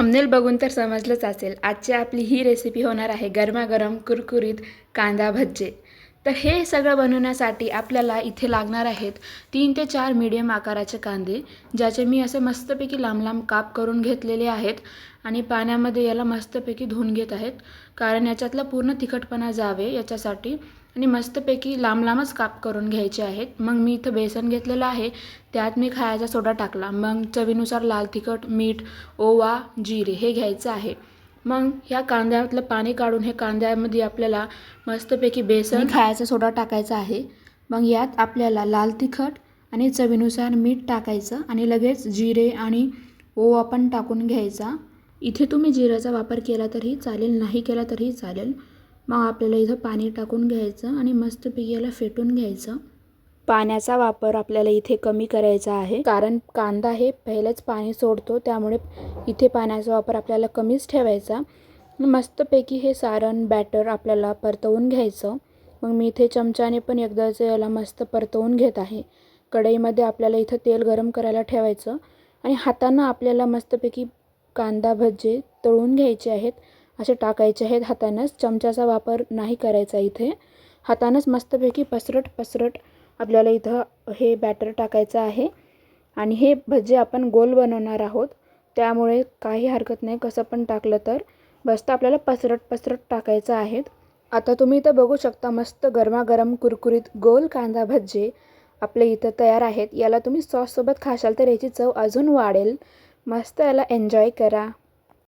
Thumbnail बघून तर समजलंच असेल. आजची आपली ही रेसिपी होणार आहे गरमागरम कुरकुरीत कांदा भज्जे. तर हे सगळं बनवण्यासाठी आपल्याला इथे लागणार आहेत तीन ते चार मीडियम आकाराचे कांदे ज्याचे मी असे मस्तपैकी लांब लांब काप करून घेतलेले आहेत आणि पाण्यामध्ये याला मस्तपैकी धुवून घेत आहेत. कारण याच्यातला पूर्ण तिखटपणा जावे याच्यासाठी आणि मस्तपैकी लांब लांबच काप करून घ्यायचे आहेत. मग मी इथं बेसन घेतलेलं आहे. त्यात मी खायचा सोडा टाकला. मग चवीनुसार लाल तिखट मीठ ओवा जिरे हे घ्यायचं आहे. मग ह्या कांद्यातलं पाणी काढून हे कांद्यामध्ये आपल्याला मस्तपैकी बेसन खायचा सोडा टाकायचा आहे. मग यात आपल्याला लाल तिखट आणि चवीनुसार मीठ टाकायचं आणि लगेच जिरे आणि ओवा पण टाकून घ्यायचा. इथे तुम्ही जिऱ्याचा वापर केला तरी चालेल नाही केला तरी चालेल. मग आपल्याला इथं पाणी टाकून घ्यायचं आणि मस्तपैकी याला फेटून घ्यायचं. पाण्याचा वापर आपल्याला इथे कमी करायचा आहे. कारण कांदा हे पहिलंच पाणी सोडतो त्यामुळे इथे पाण्याचा वापर आपल्याला कमीच ठेवायचा. मस्तपैकी हे सारण बॅटर आपल्याला परतवून घ्यायचं. मग मी इथे चमच्याने पण एकदाच याला मस्त परतवून घेत आहे. कढईमध्ये आपल्याला इथं तेल गरम करायला ठेवायचं. आणि हातानं आपल्याला मस्तपैकी कांदा भज्जे तळून घ्यायचे आहेत. असे टाकायचे आहेत हातानंच. चमच्याचा वापर नाही करायचा इथे. हातानंच मस्तपैकी पसरट पसरट आपल्याला इथं हे बॅटर टाकायचं आहे. आणि हे भजे आपण गोल बनवणार आहोत. त्यामुळे काही हरकत नाही. कसं पण टाकलं तर. मस्त आपल्याला पसरट पसरट टाकायचं आहेत. आता तुम्ही इथं बघू शकता मस्त गरमागरम कुरकुरीत गोल कांदा भज्जे आपले इथं तयार आहेत. याला तुम्ही सॉससोबत खाशाल तर याची चव अजून वाढेल. मस्त याला एन्जॉय करा.